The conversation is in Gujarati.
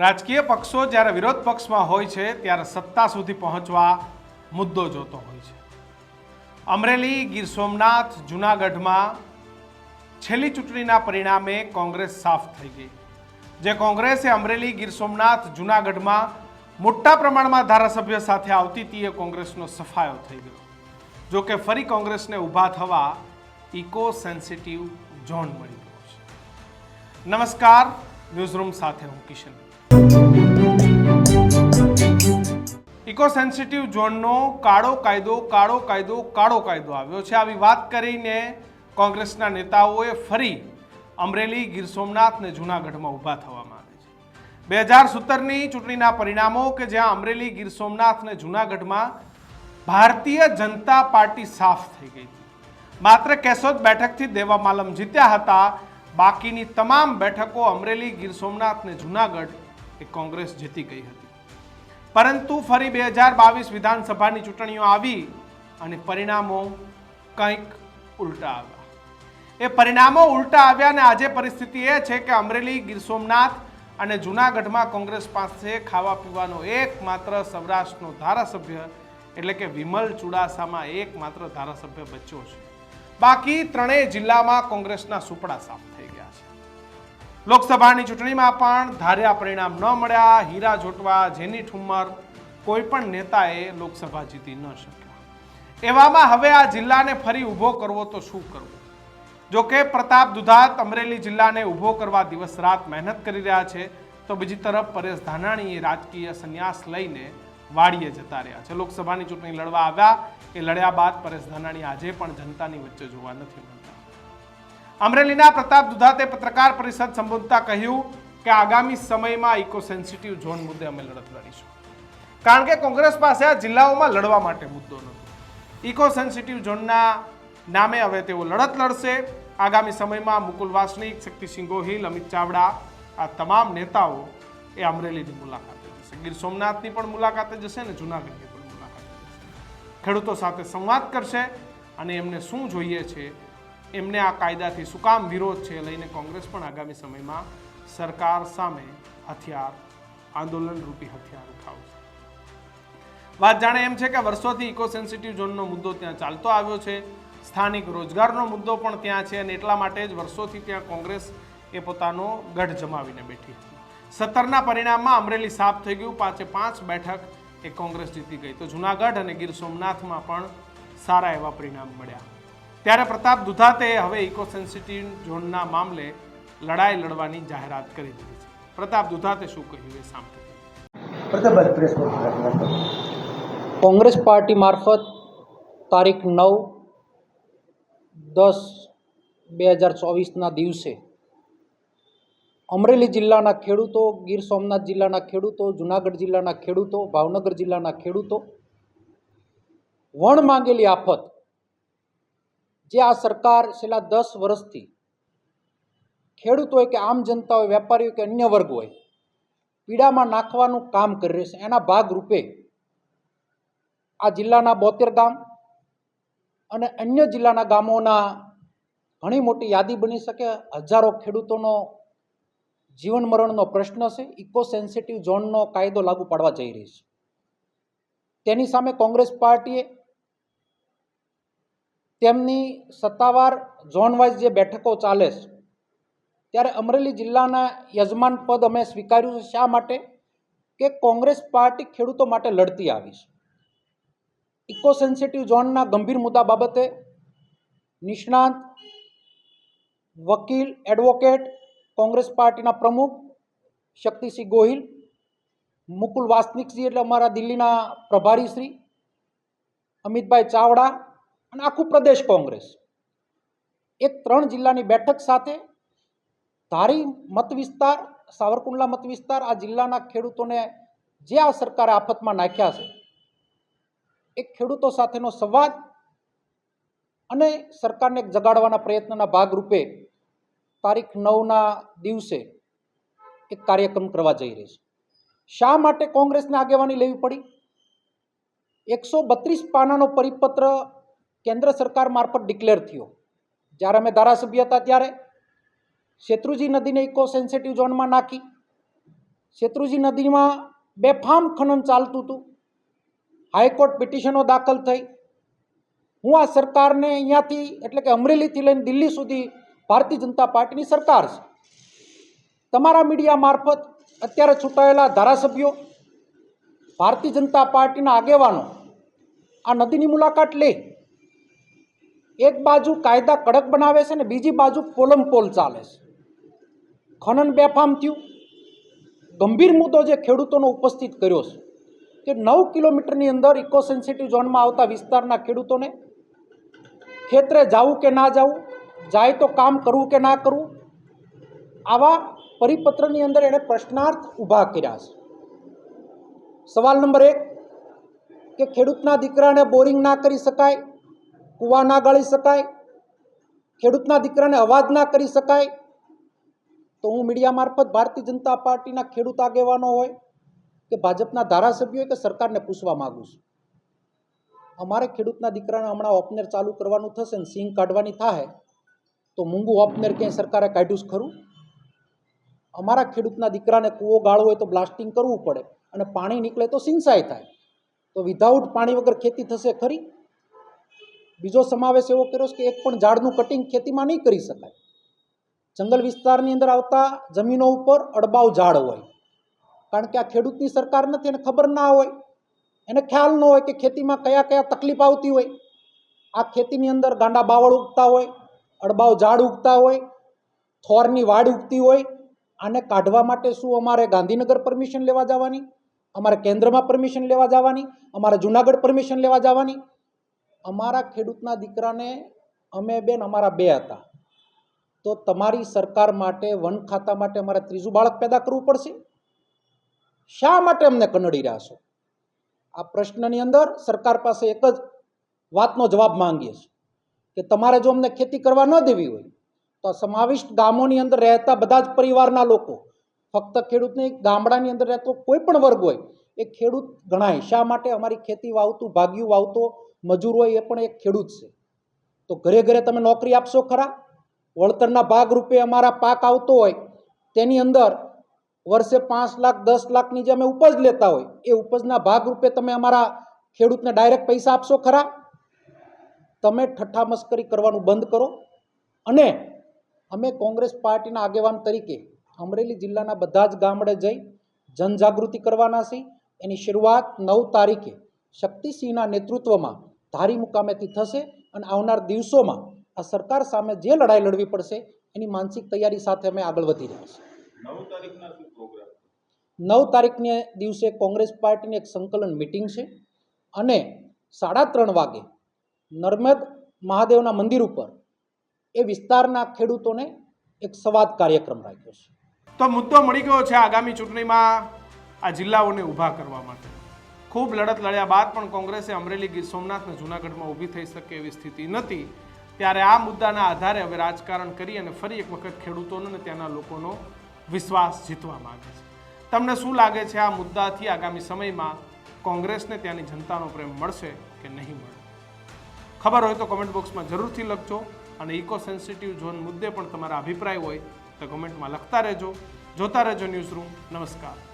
રાજકીય પક્ષો જ્યારે વિરોધ પક્ષમાં હોય છે, ત્યારે સત્તા સુધી પહોંચવા મુદ્દો જોતો હોય છે. અમરેલી, ગીર સોમનાથ, જૂનાગઢમાં છેલ્લી ચૂંટણીના પરિણામે કોંગ્રેસ સાફ થઈ ગઈ. જે કોંગ્રેસે અમરેલી, ગીર સોમનાથ, જૂનાગઢમાં મોટા પ્રમાણમાં ધારાસભ્ય સાથે આવતી હતી એ કોંગ્રેસનો સફાયો થઈ ગયો. જો કે ફરી કોંગ્રેસને ઊભા થવા ઇકો સેન્સિટિવ ઝોન મળી ગયો છે. નમસ્કાર, ન્યૂઝરૂમ સાથે હું કિશન. ઇકો સેન્સિટિવ ઝોનનો કાળો કાયદો કાળો કાયદો કાળો કાયદો આવ્યો છે. આવી વાત કરીને કોંગ્રેસના નેતાઓએ ફરી અમરેલી, ગીર સોમનાથ ને જૂનાગઢમાં ઊભા થવામાં આવે છે. બે હજાર સત્તરની ચૂંટણીના પરિણામો કે જ્યાં અમરેલી, ગીર સોમનાથ ને જૂનાગઢમાં ભારતીય જનતા પાર્ટી સાફ થઈ ગઈ હતી. માત્ર કેશોદ બેઠકથી દેવા માલમ જીત્યા હતા. બાકીની તમામ બેઠકો અમરેલી, ગીર સોમનાથ ને જૂનાગઢ એ કોંગ્રેસ જીતી ગઈ હતી. પરંતુ ફરી બે હજાર બાવીસ વિધાનસભાની ચૂંટણીઓ આવી અને પરિણામો કંઈક ઉલટા આવ્યા. એ પરિણામો ઉલટા આવ્યા અને આજે પરિસ્થિતિ એ છે કે અમરેલી, ગીર સોમનાથ અને જૂનાગઢમાં કોંગ્રેસ પાસે ખાવા પીવાનો એકમાત્ર સૌરાષ્ટ્રનો ધારાસભ્ય એટલે કે વિમલ ચુડાસામાં એકમાત્ર ધારાસભ્ય બચ્યો છે. બાકી ત્રણેય જિલ્લામાં કોંગ્રેસના સુપડા છે લોકસભાની ચૂંટણીમાં પણ ધાર્યા પરિણામ ન મળ્યા. હીરા જોટવા, જેની ઠુમ્મર કોઈ પણ નેતાએ લોકસભા જીતી ન શક્યા. એવામાં હવે આ જિલ્લાને ફરી ઊભો કરવો તો શું કરવું? જોકે પ્રતાપ દુધાત અમરેલી જિલ્લાને ઊભો કરવા દિવસ રાત મહેનત કરી રહ્યા છે, તો બીજી તરફ પરેશ ધાનાણીએ રાજકીય સંન્યાસ લઈને વાડીએ જતા રહ્યા છે. લોકસભાની ચૂંટણી લડવા આવ્યા. એ લડ્યા બાદ પરેશ ધાનાણી આજે પણ જનતાની વચ્ચે જોવા નથી મળતા અમરેલીના પ્રતાપ દુધાતે પત્રકાર પરિષદ સંબોધતા કહ્યું કે આગામી સમયમાં ઇકો સેન્સિટિવ ઝોન મુદ્દે અમે લડત લડીશું. કારણ કે કોંગ્રેસ પાસે આ જિલ્લાઓમાં લડવા માટે મુદ્દો નથી. ઇકો સેન્સિટિવ ઝોનના નામે હવે તેઓ લડત લડશે. આગામી સમયમાં મુકુલ વાસનિક, શક્તિસિંહ ગોહિલ, અમિત ચાવડા, આ તમામ નેતાઓ એ અમરેલીની મુલાકાતે જશે. ગીર સોમનાથની પણ મુલાકાતે જશે ને જૂનાગઢની પણ મુલાકાતે જશે. ખેડૂતો સાથે સંવાદ કરશે અને એમને શું જોઈએ છે એમને આ કાયદાથી શું કામ વિરોધ છે લઈને કોંગ્રેસ પણ આગામી સમયમાં સરકાર સામે હથિયાર આંદોલન રૂપી હથિયાર ઉઠાવશે. વાત જાણે એમ છે કે વર્ષોથી ઇકો સેન્સિટિવ ઝોનનો મુદ્દો ત્યાં ચાલતો આવ્યો છે. સ્થાનિક રોજગારનો મુદ્દો પણ ત્યાં છે અને એટલા માટે જ વર્ષોથી ત્યાં કોંગ્રેસ એ પોતાનો ગઢ જમાવીને બેઠી હતી. સત્તરના પરિણામમાં અમરેલી સાફ થઈ ગયું. પાંચે પાંચ બેઠક એ કોંગ્રેસ જીતી ગઈ. તો જુનાગઢ અને ગીર સોમનાથમાં પણ સારા એવા પરિણામ મળ્યા. ત્યારે પ્રતાપ દુધાતે હવે ઇકો સેન્સિટિવ ઝોનના મામલે લડાઈ લડવાની જાહેરાત કરી દીધી છે. પ્રતાપ દુધાતે શું કહ્યું એ સાંભળ્યું પ્રતાપભાઈ પ્રેસ કોંગ્રેસ પાર્ટી મારફત તારીખ નવ દસ બે હજાર ચોવીસના દિવસે અમરેલી જિલ્લાના ખેડૂતો ગીર સોમનાથ જિલ્લાના ખેડૂતો જુનાગઢ જિલ્લાના ખેડૂતો ભાવનગર જિલ્લાના ખેડૂતો વણ માંગેલી આફત જે આ સરકાર છેલ્લા દસ વર્ષથી ખેડૂત હોય કે આમ જનતા હોય, વેપારી હોય કે અન્ય વર્ગ હોય, પીડામાં નાખવાનું કામ કરી રહી છે. એના ભાગરૂપે આ જિલ્લાના બોતેર ગામ અને અન્ય જિલ્લાના ગામોના ઘણી મોટી યાદી બની શકે. હજારો ખેડૂતોનો જીવન મરણનો પ્રશ્ન છે. ઇકો સેન્સિટિવ ઝોનનો કાયદો લાગુ પાડવા જઈ રહી છે. તેની સામે કોંગ્રેસ પાર્ટીએ તેમની સત્તાવાર ઝોન વાઇઝ જે બેઠકો ચાલે છે, ત્યારે અમરેલી જિલ્લાના યજમાન પદ અમે સ્વીકાર્યું છે શા માટે? કે કોંગ્રેસ પાર્ટી ખેડૂતો માટે લડતી આવી છે. ઇકો સેન્સિટિવ ઝોનના ગંભીર મુદ્દા બાબતે નિષ્ણાંત વકીલ, એડવોકેટ, કોંગ્રેસ પાર્ટીના પ્રમુખ શક્તિસિંહ ગોહિલ, મુકુલ વાસનિકજી એટલે અમારા દિલ્હીના પ્રભારી શ્રી અમિતભાઈ ચાવડા અને આખું પ્રદેશ કોંગ્રેસ. એક ત્રણ જિલ્લાની બેઠક સાથે ધારી મત વિસ્તાર, સાવરકુંડલા મત વિસ્તાર, આ જિલ્લાના ખેડૂતોને જે આ સરકારે આફતમાં નાખ્યા છે, એક ખેડૂતો સાથેનો સંવાદ અને સરકારને જગાડવાના પ્રયત્નના ભાગરૂપે તારીખ નવના દિવસે એક કાર્યક્રમ કરવા જઈ રહી છે. શા માટે કોંગ્રેસને આગેવાની લેવી પડી? એકસો બત્રીસ પાનાનો પરિપત્ર કેન્દ્ર સરકાર મારફત ડિક્લેર થયો. જ્યારે અમે ધારાસભ્ય હતા ત્યારે શેત્રુજી નદીને ઇકો સેન્સિટિવ ઝોનમાં નાખી. શેત્રુજી નદીમાં બેફામ ખનન ચાલતું હતું. હાઈકોર્ટ પિટિશનો દાખલ થઈ. હું આ સરકારને અહીંયાથી એટલે કે અમરેલીથી લઈને દિલ્હી સુધી ભારતીય જનતા પાર્ટીની સરકાર છે. તમારા મીડિયા મારફત અત્યારે છૂટાયેલા ધારાસભ્યો, ભારતીય જનતા પાર્ટીના આગેવાનો આ નદીની મુલાકાત લે. એક બાજુ કાયદા કડક બનાવે છે ને બીજી બાજુ પોલમ પોલ ચાલે છે. ખનન બેફામ થયું. ગંભીર મુદ્દો જે ખેડૂતોનો ઉપસ્થિત કર્યો છે કે નવ કિલોમીટરની અંદર ઇકો સેન્સિટિવ ઝોનમાં આવતા વિસ્તારના ખેડૂતોને ખેતરે જવું કે ના જવું, જાય તો કામ કરવું કે ના કરવું, આવા પરિપત્રની અંદર એણે પ્રશ્નાર્થ ઊભા કર્યા છે. સવાલ નંબર એક કે ખેડૂતના દીકરાને બોરિંગ ના કરી શકાય? કૂવા ના ગાળી શકાય ખેડૂતના દીકરાને અવાજ ના કરી શકાય, તો હું મીડિયા મારફત ભારતીય જનતા પાર્ટીના ખેડૂત આગેવાનો હોય કે ભાજપના ધારાસભ્યો કે સરકારને પૂછવા માગું છું. અમારે ખેડૂતના દીકરાને હમણાં ઓપનેર ચાલુ કરવાનું થશે ને સિંગ કાઢવાની થાય તો મૂંગું ઓપનેર ક્યાંય સરકારે કાઢ્યું જ ખરું? અમારા ખેડૂતના દીકરાને કૂવો ગાળવો હોય તો બ્લાસ્ટિંગ કરવું પડે અને પાણી નીકળે તો સિંચાઈ થાય. તો વિધાઉટ પાણી વગર ખેતી થશે ખરી? બીજો સમાવેશ એવો કર્યો છે કે એક પણ ઝાડનું કટિંગ ખેતીમાં નહીં કરી શકાય. જંગલ વિસ્તારની અંદર આવતા જમીનો ઉપર અડબાવ ઝાડ હોય. કારણ કે આ ખેડૂતની સરકાર નથી એને ખબર ના હોય. એને ખ્યાલ ન હોય કે ખેતીમાં કયા કયા તકલીફ આવતી હોય. આ ખેતીની અંદર ગાંડા બાવળ ઉગતા હોય, અડબાવ ઝાડ ઉગતા હોય, થોરની વાડ ઉગતી હોય. આને કાઢવા માટે શું અમારે ગાંધીનગર પરમિશન લેવા જવાની? અમારે કેન્દ્રમાં પરમિશન લેવા જવાની? અમારે જુનાગઢ પરમિશન લેવા જવાની? અમારા ખેડૂતના દીકરાને અમે બેન અમારા બે હતા. તો તમારી સરકાર માટે, વન ખાતા માટે અમારે ત્રીજું બાળક પેદા કરવું પડશે? શા માટે અમને કનડી રહ્યા છો? આ પ્રશ્નની અંદર સરકાર પાસે એક જ વાતનો જવાબ માંગીએ છીએ કે તમારે જો અમને ખેતી કરવા ન દેવી હોય, તો આ સમાવિષ્ટ ગામોની અંદર રહેતા બધા જ પરિવારના લોકો, ફક્ત ખેડૂતની ગામડાની અંદર રહેતો કોઈ પણ વર્ગ હોય, એ ખેડૂત ગણાય. શા માટે અમારી ખેતી વાવતું, ભાગ્યું વાવતો મજૂર હોય એ પણ એક ખેડૂત છે. તો ઘરે ઘરે તમે નોકરી આપશો ખરા? વળતરના ભાગરૂપે અમારા પાક આવતો હોય, તેની અંદર વર્ષે પાંચ લાખ, દસ લાખની જે અમે ઉપજ લેતા હોય, એ ઉપજના ભાગરૂપે તમે અમારા ખેડૂતને ડાયરેક્ટ પૈસા આપશો ખરા? તમે ઠઠ્ઠા મસ્કરી કરવાનું બંધ કરો. અને અમે કોંગ્રેસ પાર્ટીના આગેવાન તરીકે અમરેલી જિલ્લાના બધા જ ગામડે જઈ જનજાગૃતિ કરવાના છીએ. એની શરૂઆત નવ તારીખે શક્તિસિંહના નેતૃત્વમાં ધારી મુકામેથી થશે અને આવનાર દિવસોમાં આ સરકાર સામે જે લડાઈ લડવી પડશે એની માનસિક તૈયારી સાથે અમે આગળ વધી રહ્યા છીએ. નવ તારીખને દિવસે કોંગ્રેસ પાર્ટીની એક સંકલન મિટિંગ છે અને સાડા ત્રણ વાગે નર્મદ મહાદેવના મંદિર ઉપર એ વિસ્તારના ખેડૂતોને એક સંવાદ કાર્યક્રમ રાખ્યો છે. તો મુદ્દો મળી ગયો છે આગામી ચૂંટણીમાં આ જિલ્લાઓને ઊભા કરવા માટે. ખૂબ લડત લડ્યા બાદ પણ કોંગ્રેસે અમરેલી ગીર સોમનાથને જૂનાગઢમાં ઊભી થઈ શકે એવી સ્થિતિ નથી. ત્યારે આ મુદ્દાના આધારે હવે રાજકારણ કરી અને ફરી એક વખત ખેડૂતોનો અને ત્યાંના લોકોનો વિશ્વાસ જીતવા માંગે છે. તમને શું લાગે છે આ મુદ્દાથી આગામી સમયમાં કોંગ્રેસને ત્યાંની જનતાનો પ્રેમ મળશે કે નહીં મળે? ખબર હોય તો કોમેન્ટ બોક્સમાં જરૂરથી લખજો અને ઇકો સેન્સિટિવ ઝોન મુદ્દે પણ તમારા અભિપ્રાય હોય તો કોમેન્ટમાં લખતા રહેજો. જોતા રહેજો ન્યૂઝ રૂમ. નમસ્કાર.